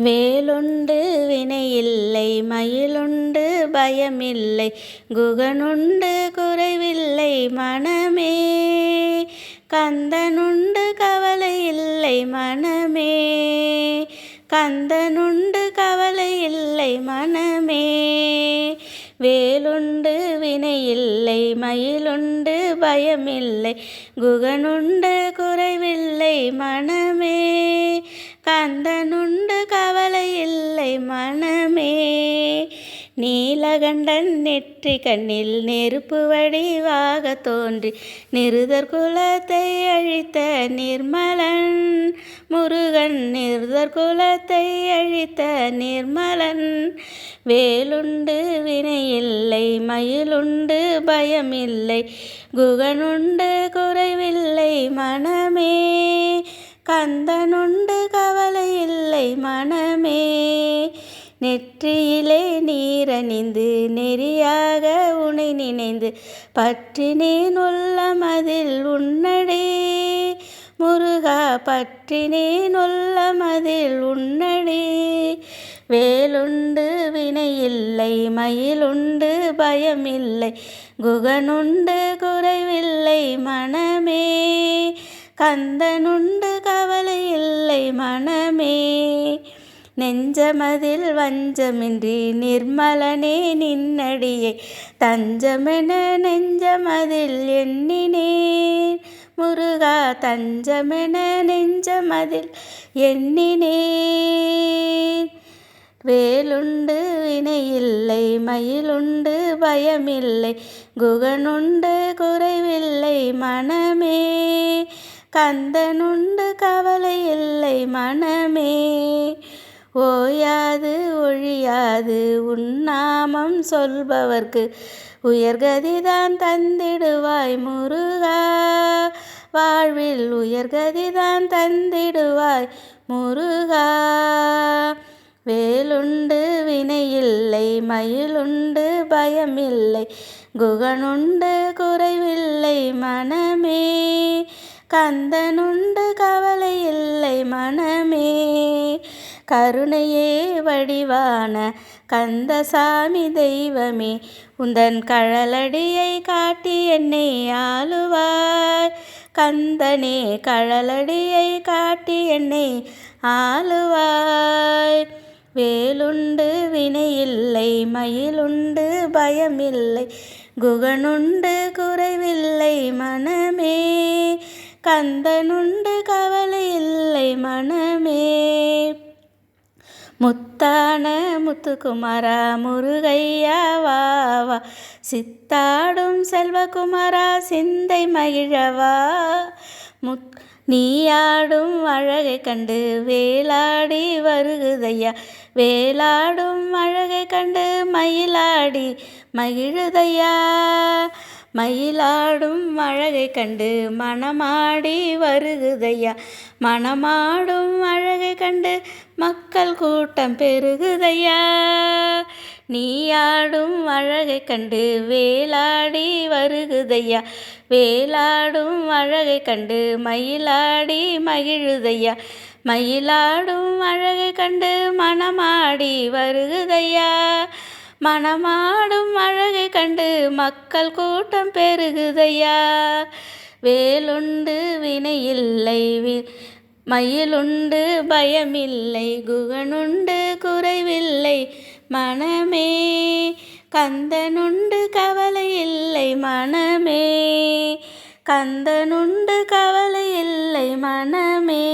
வேலுண்டு வினையில்லை மயிலுண்டு பயமில்லை குகனுண்டு குறைவில்லை மனமே கந்தனுண்டு கவலை இல்லை மனமே கந்தனுண்டு கவலை இல்லை மனமே வேலுண்டு வினையில்லை மயிலுண்டு பயமில்லை குகனுண்டு குறைவில்லை மனமே கந்தனுண்டு கவலை இல்லை மன நீலகண்டன் நெற்றி கண்ணில் நெருப்பு வடிவாக தோன்றி நிருதர் குலத்தை அழித்த நிர்மலன். முருகன் நிருதர் குலத்தை அழித்த நிர்மலன். வேலுண்டு வினையில்லை மயிலுண்டு பயமில்லை குகனுண்டு குறைவில்லை மனமே. கந்தனுண்டு நெற்றியிலே நீரணிந்து நெறியாக உனை நினைந்து பற்றினேன் உள்ளமதில் உன்னடே. முருகா பற்றினேன் உள்ளமதில் உன்னடே. வேலுண்டு வினையில்லை மயிலுண்டு பயமில்லை குகனுண்டு குறைவில்லை மனமே. கந்தனுண்டு கவலை இல்லை மனமே. நெஞ்சமதில் வஞ்சமின்றி நிர்மலனே நின்னடியே. தஞ்சமென நெஞ்சமதில் எண்ணினேன். முருகா தஞ்சமென நெஞ்சமதில் எண்ணினேன். வேலுண்டு வினையில்லை மயிலுண்டு பயமில்லை குகனுண்டு குறைவில்லை மனமே. கந்தனுண்டு கவலை இல்லை மனமே. ஓயாது ஒழியாது உன்னாமம் சொல்பவர்க்கு உயர்கதிதான் தந்திடுவாய் முருகா. வாழ்வில் உயர்கதிதான் தந்திடுவாய் முருகா. வேலுண்டு வினையில்லை மயிலுண்டு பயமில்லை குகனுண்டு குறைவில்லை மனமே. கந்தனுண்டு கவலை இல்லை மனமே. கருணையே வடிவான கந்தசாமி தெய்வமே உந்தன் கழலடியை காட்டி என்னை ஆளுவாய். கந்தனே கழலடியை காட்டி என்னை ஆளுவாய். வேலுண்டு வினையில்லை மயிலுண்டு பயமில்லை குகனுண்டு குறைவில்லை மனமே. கந்தனுண்டு கவலை இல்லை மனமே. முத்தான முத்துக்குமாரா முருகையா வாவா சித்தாடும் செல்வகுமாரா சிந்தை மகிழவா முத் நீயாடும் அழகை கண்டு வேலாடி வருகுதையா. வேலாடும் அழகை கண்டு மயிலாடி மகிழுதையா. மயிலாடும் அழகை கண்டு மணமாடி வருகுதையா. மணமாடும் அழகை கண்டு மக்கள் கூட்டம் பெருகுதையா? நீ ஆடும் அழகை கண்டு வேலாடி வருகுதையா? வேலாடும் அழகை கண்டு மயிலாடி மகிழுதையா? மயிலாடும் அழகை கண்டு மனமாடி வருகுதையா? மனமாடும் அழகை கண்டு மக்கள் கூட்டம் பெருகுதையா? வேலுண்டு வினையில்லை வி மயிலுண்டு பயமில்லை குகனுண்டு குறைவில்லை மனமே கந்தனுண்டு கவலை இல்லை மனமே கந்தனுண்டு கவலை இல்லை மனமே